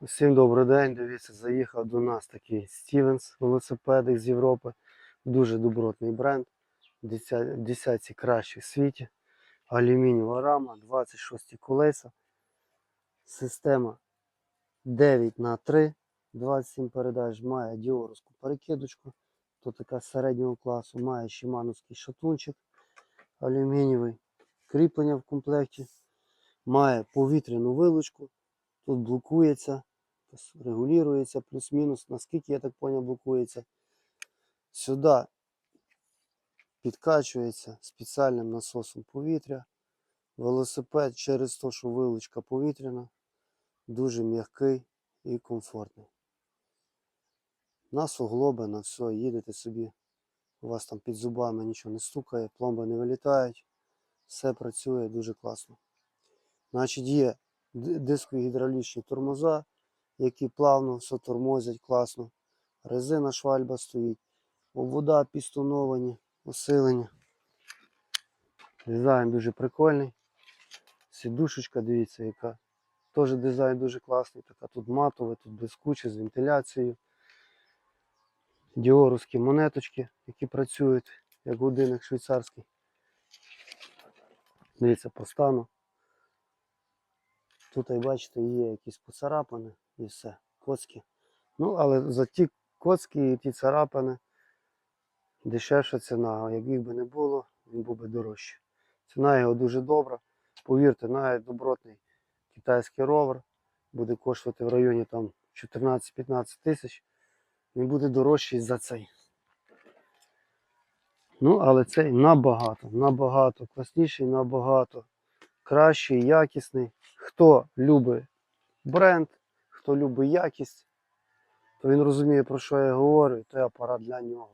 Усім добрий день. Дивіться, заїхав до нас такий Стівенс велосипедик з Європи. Дуже добротний бренд. Деся- Десятці кращих в світі. Алюмінієва рама, 26 колеса. Система 9 на 3 27 передач. Має діоровську перекидочку. То така середнього класу. Має шимановський шатунчик алюмінієвий. Кріплення в комплекті. Має повітряну вилучку. Тут блокується, регулюється плюс-мінус, наскільки я так поняв, блокується. Сюди підкачується спеціальним насосом повітря. Велосипед через те, що вилучка повітряна, дуже м'який і комфортний. На суглоби, на все, їдете собі. У вас там під зубами нічого не стукає, пломби не вилітають. Все працює дуже класно. Значить, є д- дискові-гідравлічні тормоза, які плавно все тормозять класно. Резина швальба стоїть, обвода пістоновані, усилення. Дизайн дуже прикольний. Сідушечка, дивіться, яка. Теж дизайн дуже класний. Така тут матова, тут блискуча з вентиляцією. Діоровські монеточки, які працюють як годинник швейцарський. Дивіться, по стану. Тут, бачите, є якісь поцарапини і все, коцки. Ну, але за ті коцки і ті царапини дешевша ціна. А їх би не було, він був би дорожче. Ціна його дуже добра. Повірте, навіть добротний китайський ровер буде коштувати в районі 14-15 тисяч. Він буде дорожчий за цей. Ну, але цей набагато, набагато класніший, набагато кращий, якісний. Хто любить бренд, хто любить якість, то він розуміє, про що я говорю, і той апарат для нього.